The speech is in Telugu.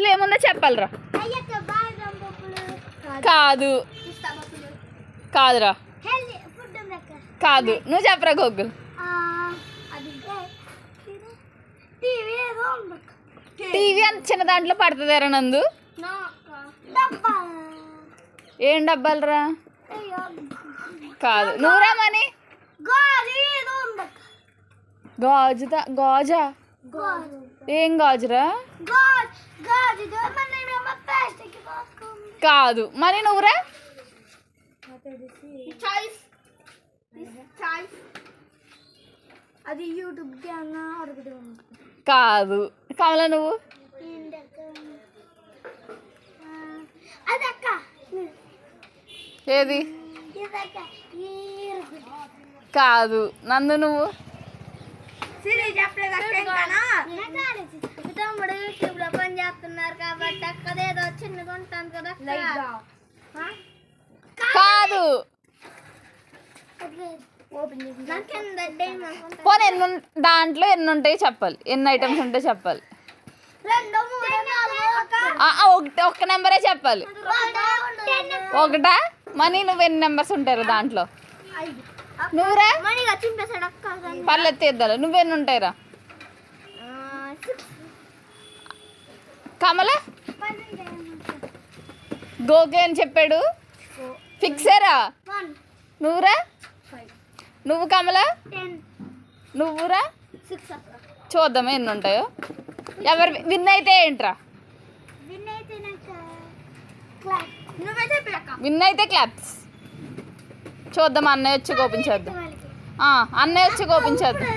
బాక్స్లో ఏముందో చెప్పాలిరా. కాదు. కాదురా. కాదు. నువ్వు చెప్పరా గోగుల్ అది టీవీ అంత చిన్న దాంట్లో పడుతుందేరా నందు? ఏం డబ్బాలరా? కాదు. నువ్వురా మని? గాజుదా? గాజా? గాజు. ఏం గాజురా? కాదు మరి నువ్వురా? అది యూట్యూబ్ కాదు. కమల నువ్వు? ఏది? కాదు. నందు నువ్వు? కదా పోనీ ఎన్ని దాంట్లో ఎన్ని ఉంటాయి చెప్పాలి. ఎన్ని ఐటమ్స్ ఉంటాయి చెప్పాలి. రెండు మూడు నాలుగు ఆ, ఆ, ఒకటి ఒక్క నెంబరే చెప్పాలి. ఒకటా? మనీ నువ్వు ఎన్ని నెంబర్స్ ఉంటారు దాంట్లో? నువ్వురా? పళ్ళు ఎత్తేద్దాలు నువ్వెన్ని ఉంటాయిరా? కమల? గోకే అని చెప్పాడు. ఫిక్సేరా? నువ్వురా? నువ్వు కమల? నువ్వురా? చూద్దాం ఎన్ని ఉంటాయో. ఎవరు విన్ అయితే ఏంట్రా? విన్ అయితే క్లాప్స్. చూద్దాం అన్నయ్య వచ్చి కోపించేద్దాం అన్నయ్య వచ్చి కోపించేద్దాం